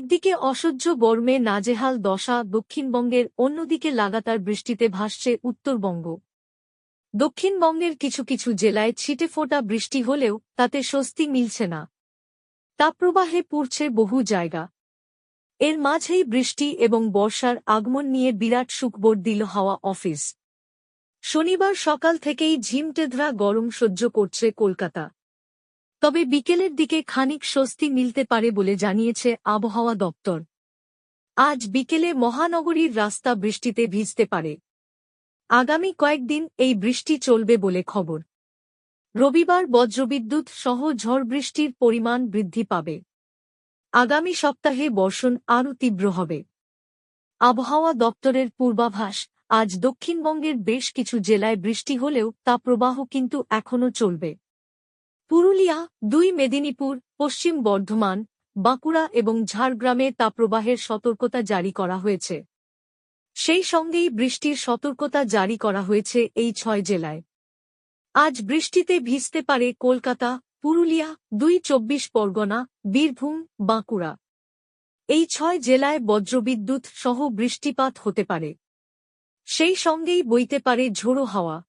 একদিকে অসহ্য বর্মে নাজেহাল দশা দক্ষিণবঙ্গের, অন্যদিকে লাগাতার বৃষ্টিতে ভাসছে উত্তরবঙ্গ। দক্ষিণবঙ্গের কিছু কিছু জেলায় ছিটেফোঁটা বৃষ্টি হলেও তাতে স্বস্তি মিলছে না। তাপপ্রবাহে পুড়ছে বহু জায়গা। এর মাঝেই বৃষ্টি এবং বর্ষার আগমন নিয়ে বিরাট সুখবর দিল হাওয়া অফিস। শনিবার সকাল থেকেই ঝিমটেধরা গরম সহ্য করছে কলকাতা। তবে বিকেলের দিকে খানিক স্বস্তি মিলতে পারে বলে জানিয়েছে আবহাওয়া দপ্তর। আজ বিকেলে মহানগরীর রাস্তা বৃষ্টিতে ভিজতে পারে। আগামী কয়েকদিন এই বৃষ্টি চলবে বলে খবর। রবিবার বজ্রবিদ্যুৎ সহ ঝড় বৃষ্টির পরিমাণ বৃদ্ধি পাবে। আগামী সপ্তাহে বর্ষণ আরও তীব্র হবে। আবহাওয়া দপ্তরের পূর্বাভাস, আজ দক্ষিণবঙ্গের বেশ কিছু জেলায় বৃষ্টি হলেও তা প্রবাহ কিন্তু এখনও চলবে। পুরুলিয়া, দুই মেদিনীপুর, পশ্চিম বর্ধমান, বাঁকুড়া এবং ঝাড়গ্রামে তাপপ্রবাহের সতর্কতা জারি করা হয়েছে। সেই সঙ্গেই বৃষ্টির সতর্কতা জারি করা হয়েছে এই ছয় জেলায়। আজ বৃষ্টিতে ভিজতে পারে কলকাতা, পুরুলিয়া, দুই চব্বিশ পরগনা, বীরভূম, বাঁকুড়া। এই ছয় জেলায় বজ্রবিদ্যুৎ সহ বৃষ্টিপাত হতে পারে। সেই সঙ্গেই বইতে পারে ঝোড়ো হাওয়া।